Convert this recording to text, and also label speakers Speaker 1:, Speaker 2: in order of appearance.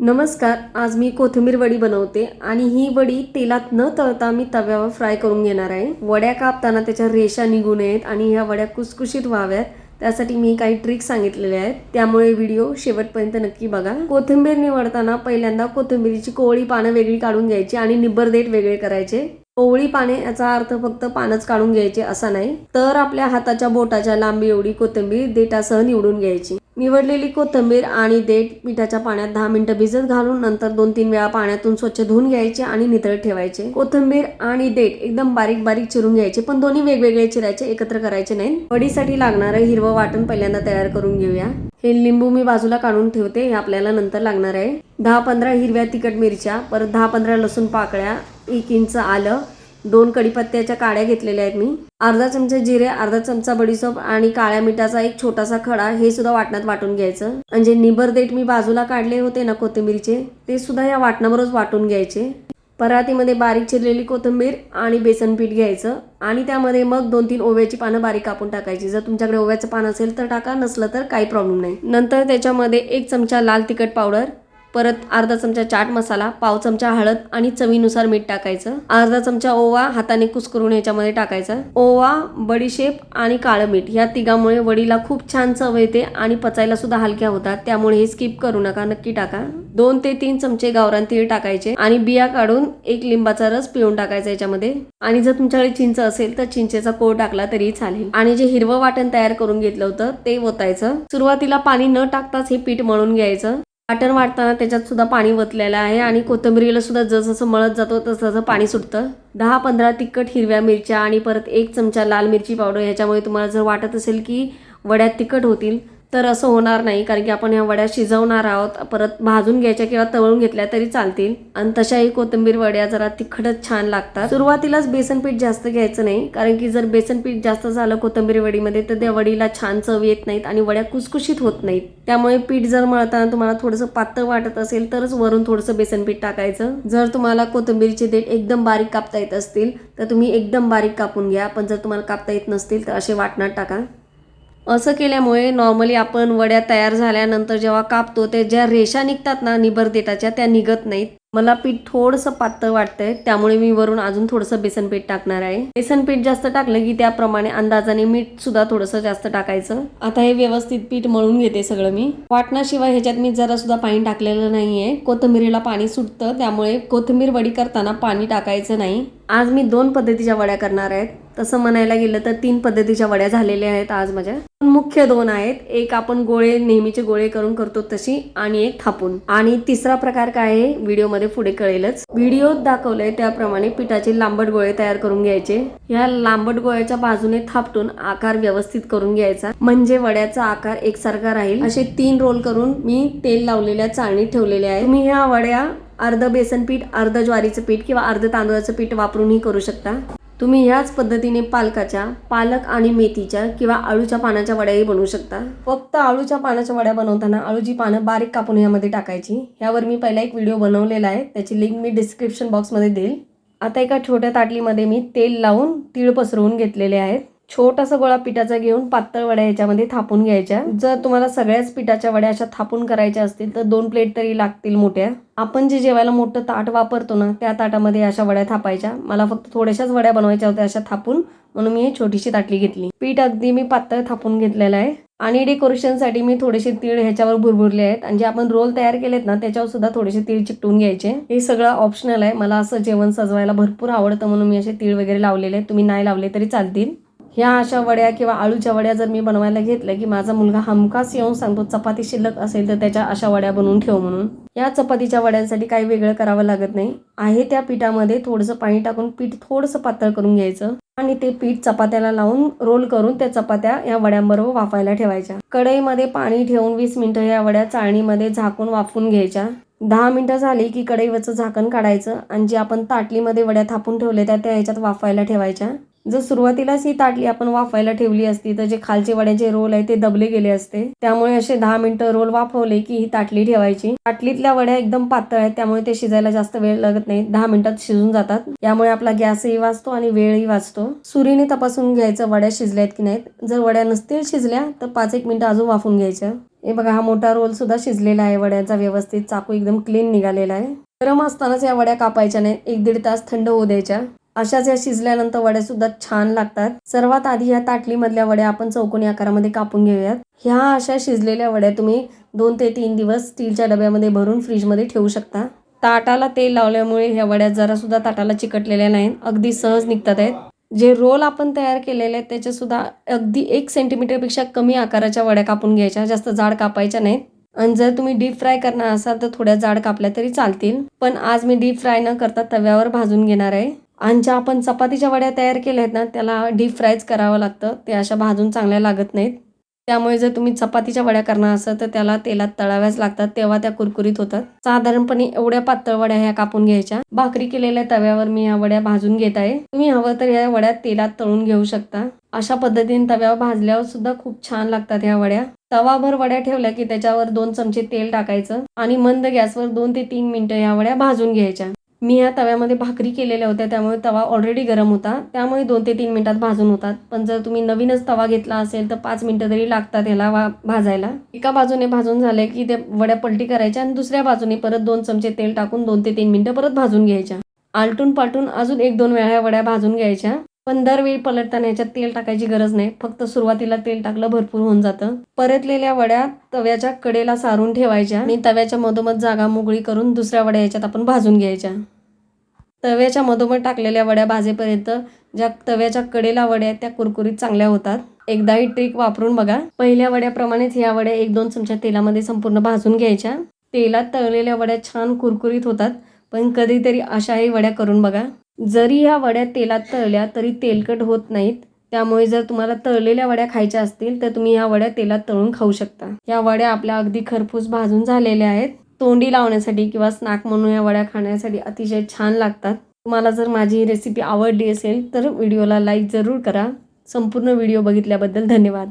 Speaker 1: नमस्कार आज मी कोथिंबीर वडी बनवते आणि ही वडी तेलात न तळता मी तव्यावर फ्राय करून घेणार आहे. वड्या कापताना त्याच्या रेषा निघू नयेत आणि ह्या वड्या कुसकुशीत व्हाव्यात. त्यासाठी मी काही ट्रिक सांगितलेल्या आहेत. त्यामुळे व्हिडिओ शेवटपर्यंत नक्की बघा. कोथिंबीर निवडताना पहिल्यांदा कोथिंबीरीची कोवळी पानं वेगळी काढून घ्यायची आणि निब्बर देठ वेगळे करायचे. कोवळी पाने याचा अर्थ फक्त पानच काढून घ्यायचे असा नाही. तर आपल्या हाताच्या बोटाच्या लांबी एवढी कोथिंबीर देठासह निवडून घ्यायची. निवडलेली कोथिंबीर आणि देठ मिठाच्या पाण्यात दहा मिनिटं भिजत घालून नंतर दोन तीन वेळा पाण्यातून स्वच्छ धुवून घ्यायचे आणि नितळत ठेवायचे. कोथिंबीर आणि देठ एकदम बारीक बारीक चिरून घ्यायचे पण दोन्ही वेगवेगळे चिरायचे एकत्र करायचे नाही वडीसाठी लागणारं हिरवं वाटण पहिल्यांदा तयार करून घेऊया. हे लिंबू मी बाजूला काढून ठेवते हे आपल्याला नंतर लागणार आहे. दहा पंधरा हिरव्या तिखट मिरच्या परत दहा पंधरा लसूण पाकळ्या एक इंच आलं दोन कडीपत्त्याच्या काड्या घेतलेल्या आहेत मी. अर्धा चमचा जिरे अर्धा चमचा बडीसोप आणि काळ्या मिठाचा एक छोटासा खडा हे सुद्धा वाटणात वाटून घ्यायचं. म्हणजे निबर देठ मी बाजूला काढले होते ना कोथिंबीरचे ते सुद्धा या वाटणाबरोबर वाटून घ्यायचे. परातीमध्ये बारीक चिरलेली कोथिंबीर आणि बेसन पीठ घ्यायचं आणि त्यामध्ये मग दोन तीन ओव्याची पानं बारीक कापून टाकायची. जर तुमच्याकडे ओव्याचं पान असेल तर टाका नसलं तर काही प्रॉब्लेम नाही. नंतर त्याच्यामध्ये एक चमचा लाल तिखट पावडर परत अर्धा चमचा चाट मसाला पाव चमचा हळद आणि चवीनुसार मीठ टाकायचं. अर्धा चमचा ओवा हाताने कुस्करून याच्यामध्ये टाकायचा. ओवा बडीशेप आणि काळं मीठ या तिघामुळे वडीला खूप छान चव येते आणि पचायला सुद्धा हलक्या होतात. त्यामुळे हे स्किप करू नका नक्की टाका. दोन ते तीन चमचे गावरान तीळ टाकायचे आणि बिया काढून एक लिंबाचा रस पिळून टाकायचा याच्यामध्ये. आणि जर तुमच्याकडे चिंच असेल तर चिंचेचा कोळ टाकला तरी चालेल. आणि जे हिरवं वाटण तयार करून घेतलं होतं ते ओतायचं. सुरुवातीला पाणी न टाकताच हे पीठ मळून घ्यायचं. वाटण वाटताना त्याच्यात सुद्धा पाणी वतलेलं आहे आणि कोथंबिरीला सुद्धा जसं मळत जातो तसं तसं पाणी सुटतं. दहा पंधरा तिखट हिरव्या मिरच्या आणि परत एक चमचा लाल मिरची पावडर ह्याच्यामुळे तुम्हाला जर वाटत असेल की वड्यात तिखट होतील तर असं होणार नाही कारण की आपण ह्या वड्या शिजवणार आहोत परत भाजून घ्यायच्या किंवा तळून घेतल्या तरी चालतील. आणि तशाही कोथिंबीर वड्या जरा तिखटच छान लागतात. सुरुवातीलाच बेसन पीठ जास्त घ्यायचं नाही कारण की जर बेसन पीठ जास्त झालं कोथिंबीर वडीमध्ये तर त्या वडीला छान चव येत नाहीत आणि वड्या कुसकुशीत होत नाहीत. त्यामुळे पीठ जर मळताना तुम्हाला थोडंसं पातळ वाटत असेल तरच वरून थोडंसं बेसन पीठ टाकायचं. जर तुम्हाला कोथिंबीरचे देठ एकदम बारीक कापता येत असतील तर तुम्ही एकदम बारीक कापून घ्या पण जर तुम्हाला कापता येत नसतील तर असे वाटणार टाका. असं केल्यामुळे नॉर्मली आपण वड्या तयार झाल्यानंतर जेव्हा कापतो ते ज्या रेषा निघतात ना निबर देटाच्या त्या निघत नाहीत. मला पीठ थोडंसं पातळ वाटतंय त्यामुळे मी वरून अजून थोडंसं बेसन पीठ टाकणार आहे. बेसन पीठ जास्त टाकलं की त्याप्रमाणे अंदाजाने मीठ सुद्धा थोडंसं जास्त टाकायचं. आता हे व्यवस्थित पीठ मळून घेते सगळं मी. वाटणाशिवाय ह्याच्यात मी जरा सुद्धा पाणी टाकलेलं नाहीये. कोथिंबीरीला पाणी सुटतं त्यामुळे कोथिंबीर वडी करताना पाणी टाकायचं नाही. आज मी दोन पद्धतीच्या वड्या करणार आहेत. तसं म्हणायला गेलं तर तीन पद्धतीच्या वड्या झालेल्या आहेत आज माझ्या. मुख्य दोन आहेत. एक आपण गोळे नेहमीचे गोळे करून करतो तशी आणि एक थापून. आणि तिसरा प्रकार काय आहे? व्हिडिओमध्ये पुढे कळेलच. व्हिडिओत दाखवलंय त्याप्रमाणे पिठाचे लांबट गोळे तयार करून घ्यायचे. ह्या लांबट गोळ्याच्या बाजूने थापटून आकार व्यवस्थित करून घ्यायचा. म्हणजे वड्याचा आकार एकसारखा राहील. असे तीन रोल करून मी तेल लावलेल्या चाळणीत ठेवलेल्या आहे. मी ह्या वड्या अर्ध बेसन पीठ अर्ध ज्वारीचं पीठ किंवा अर्ध तांदूळाचं पीठ वापरूनही करू शकता. तुम्ही ह्याच पद्धतीने पालकाच्या पालक आणि मेथीच्या किंवा आळूच्या पानाच्या वड्याही बनवू शकता. फक्त आळूच्या पानाच्या वड्या बनवताना आळूची पानं बारीक कापून यामध्ये टाकायची. यावर मी पहिला एक व्हिडिओ बनवलेला आहे. त्याची लिंक मी डिस्क्रिप्शन बॉक्समध्ये देईल. आता एका छोट्या ताटलीमध्ये मी तेल लावून तीळ पसरवून घेतलेले आहेत. छोटासा गोळा पिठाचा घेऊन पातळ वड्या याच्यामध्ये थापून घ्यायच्या. जर तुम्हाला सगळ्याच पिठाच्या वड्या अशा थापून करायच्या असतील तर दोन प्लेट तरी लागतील मोठ्या. आपण जे जेवायला मोठं ताट वापरतो ना त्या ताटामध्ये अशा वड्या थापायच्या. मला फक्त थोड्याशाच वड्या बनवायच्या होत्या अशा थापून म्हणून मी ही छोटीशी ताटली घेतली. पीठ अगदी मी पातळ थापून घेतलेलं आहे. आणि डेकोरेशनसाठी मी थोडेसे तीळ ह्याच्यावर भुरभुरले आहेत. आणि जे आपण रोल तयार केलेत ना त्याच्यावर सुद्धा थोडेसे तीळ चिकटून घ्यायचे. हे सगळं ऑप्शनल आहे. मला असं जेवण सजवायला भरपूर आवडतं म्हणून मी असे तीळ वगैरे लावलेले आहेत. तुम्ही नाही लावले तरी चालतील. ह्या अशा वड्या किंवा आळूच्या वड्या जर मी बनवायला घेतल्या की माझा मुलगा हमखास येऊन सांगतो चपाती शिल्लक असेल तर त्याच्या अशा वड्या बनवून ठेव म्हणून. या चपातीच्या वड्यांसाठी काही वेगळं करावं लागत नाही. आहे त्या पिठामध्ये थोडंसं पाणी टाकून पीठ थोडंसं पातळ करून घ्यायचं आणि ते पीठ चपात्याला लावून रोल करून त्या चपात्या या वड्यांबरोबर वाफायला ठेवायच्या. कढईमध्ये पाणी ठेवून वीस मिनिटं या वड्या चाळणीमध्ये झाकून वाफून घ्यायच्या. दहा मिनिटं झाली की कढईवरचं झाकण काढायचं आणि जे आपण ताटलीमध्ये वड्या थापून ठेवले त्या त्या ह्याच्यात वाफायला ठेवायच्या. जर सुरुवातीलाच ही ताटली आपण वाफायला ठेवली असती तर जे खालचे वड्याचे रोल आहे ते दबले गेले असते. त्यामुळे असे दहा मिनिटं रोल वाफवले की ही ताटली ठेवायची. ताटलीतल्या वड्या एकदम पातळ आहेत त्यामुळे ते शिजायला जास्त वेळ लागत नाही. दहा मिनिटात शिजून जातात. यामुळे आपला गॅसही वाचतो आणि वेळही वाचतो. सुरीने तपासून घ्यायचं वड्या शिजल्या आहेत की नाहीत. जर वड्या नसतील शिजल्या तर पाच एक मिनिटं अजून वाफून घ्यायच्या. हे बघा हा मोठा रोल सुद्धा शिजलेला आहे. वड्याचा व्यवस्थित चाकू एकदम क्लीन निघालेला आहे. गरम असतानाच या वड्या कापायच्या नाहीत. एक दीड तास थंड होऊ द्यायच्या. अशाच या शिजल्यानंतर वड्या सुद्धा छान लागतात. सर्वात आधी या ताटलीमधल्या वड्या आपण चौकोनी आकारामध्ये कापून घेऊयात. ह्या अशा शिजलेल्या वड्या तुम्ही दोन ते तीन दिवस स्टीलच्या डब्यामध्ये भरून फ्रीजमध्ये ठेवू शकता. ताटाला तेल लावल्यामुळे ह्या वड्या जरा सुद्धा ताटाला चिकटलेल्या नाहीत. अगदी सहज निघतात आहेत. जे रोल आपण तयार केलेले आहेत त्याच्या सुद्धा अगदी एक सेंटीमीटरपेक्षा कमी आकाराच्या वड्या कापून घ्यायच्या. जास्त जाड कापायच्या नाहीत. आणि जर तुम्ही डीप फ्राय करणार असाल तर थोड्या जाड कापल्या तरी चालतील. पण आज मी डीप फ्राय न करता तव्यावर भाजून घेणार आहे. आणि ज्या आपण चपातीच्या वड्या तयार केल्या आहेत ना त्याला डीप फ्रायच करावं लागतं. ते अशा भाजून चांगल्या लागत नाहीत. त्यामुळे जर तुम्ही चपातीच्या वड्या करणार असाल तर त्याला तेलात तळाव्याच लागतात. तेव्हा त्या कुरकुरीत होतात. साधारणपणे एवढ्या पातळ वड्या ह्या कापून घ्यायच्या. भाकरी केलेल्या तव्यावर मी ह्या वड्या भाजून घेत आहे. तुम्ही हवं तर ह्या वड्या तेलात तळून घेऊ शकता. अशा पद्धतीने तव्यावर भाजल्यावर सुद्धा खूप छान लागतात ह्या वड्या. तवाभर वड्या ठेवल्या की त्याच्यावर दोन चमचे तेल टाकायचं आणि मंद गॅसवर दोन ते तीन मिनिटं ह्या वड्या भाजून घ्यायच्या. मी या तव्यामध्ये भाकरी केलेल्या होत्या त्यामुळे तवा ऑलरेडी गरम होता. त्यामुळे दोन ते तीन मिनटात भाजून होतात. पण जर तुम्ही नवीनच तवा घेतला असेल तर पाच मिनटं तरी लागतात याला वा भाजायला. एका बाजूने भाजून झाले की ते वड्या पलटी करायच्या आणि दुसऱ्या बाजूने परत दोन चमचे तेल टाकून दोन ते तीन मिनटं परत भाजून घ्यायच्या. आलटून पालटून अजून एक दोन वेळा वड्या भाजून घ्यायच्या. पण दरवेळी पलटताना ह्याच्यात तेल टाकायची गरज नाही. फक्त सुरुवातीला तेल टाकलं भरपूर होऊन जातं. परतलेल्या वड्या तव्याच्या कडेला सारून ठेवायच्या आणि तव्याच्या मधोमध जागा मोकळी करून दुसऱ्या वड्या याच्यात आपण भाजून घ्यायच्या. तव्याच्या मधोमध टाकलेल्या वड्या भाजेपर्यंत ज्या तव्याच्या कडेला वड्या आहेत त्या कुरकुरीत चांगल्या होतात. एकदा ही ट्रिक वापरून बघा. पहिल्या वड्याप्रमाणेच ह्या वड्या एक दोन चमच्या तेलामध्ये संपूर्ण भाजून घ्यायच्या. तेलात तळलेल्या वड्या छान कुरकुरीत होतात. पण कधीतरी अशाही वड्या करून बघा. जरी ह्या वड्या तेलात तळल्या तरी तेलकट होत नाहीत. त्यामुळे जर तुम्हाला तळलेल्या वड्या खायच्या असतील तर तुम्ही ह्या वड्या तेलात तळून खाऊ शकता. या वड्या आपल्या अगदी खरपूस भाजून झालेल्या आहेत. तोंडी लावण्यासाठी किंवा स्नॅक म्हणून या वड्या खाण्यासाठी अतिशय छान लागतात. तुम्हाला जर माझी ही रेसिपी आवडली असेल तर व्हिडिओला लाईक जरूर करा. संपूर्ण व्हिडिओ बघितल्याबद्दल धन्यवाद.